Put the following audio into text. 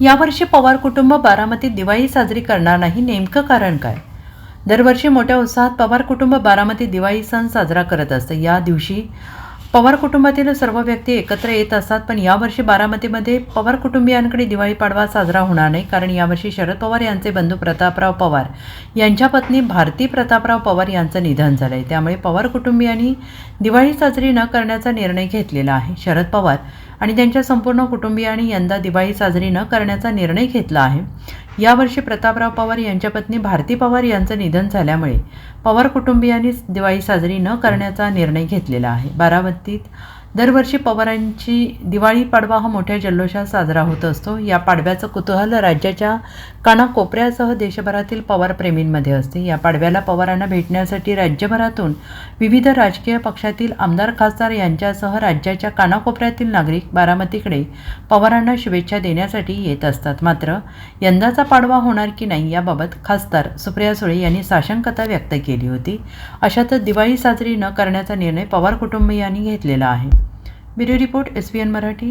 यावर्षी पवार कुटुंब बारामतीत दिवाळी साजरी करणार नाही नेमकं कारण काय? दरवर्षी मोठ्या उत्साहात पवार कुटुंब बारामतीत दिवाळी सण साजरा करत असतं. या दिवशी पवार कुटुंबातील सर्व व्यक्ती एकत्र येत असतात पण यावर्षी बारामतीमध्ये पवार कुटुंबियांकडे दिवाळी पाडवा साजरा होणार नाही कारण यावर्षी शरद पवार यांचे बंधू प्रतापराव पवार यांच्या पत्नी भारती प्रतापराव पवार यांचं निधन झालं आहे त्यामुळे पवार कुटुंबियांनी दिवाळी साजरी न करण्याचा निर्णय घेतलेला आहे. शरद पवार आणि त्यांच्या संपूर्ण कुटुंबियांनी यंदा दिवाळी साजरी न करण्याचा निर्णय घेतला आहे. यावर्षी प्रतापराव पवार यांच्या पत्नी भारती पवार यांचं निधन झाल्यामुळे पवार कुटुंबियांनी दिवाळी साजरी न करण्याचा निर्णय घेतलेला आहे. बारामतीत दरवर्षी पवारांची दिवाळी पाडवा हा मोठ्या जल्लोषात साजरा होत असतो. या पाडव्याचं कुतूहल राज्याच्या कानाकोपऱ्यासह देशभरातील पवारप्रेमींमध्ये असते. या पाडव्याला पवारांना भेटण्यासाठी राज्यभरातून विविध राजकीय पक्षातील आमदार खासदार यांच्यासह राज्याच्या कानाकोपऱ्यातील नागरिक बारामतीकडे पवारांना शुभेच्छा देण्यासाठी येत असतात. मात्र यंदाचा पाडवा होणार की नाही याबाबत खासदार सुप्रिया सुळे यांनी साशंकता व्यक्त केली होती. अशातच दिवाळी साजरी न करण्याचा निर्णय पवार कुटुंबियांनी घेतलेला आहे. Bureau report S N Marathi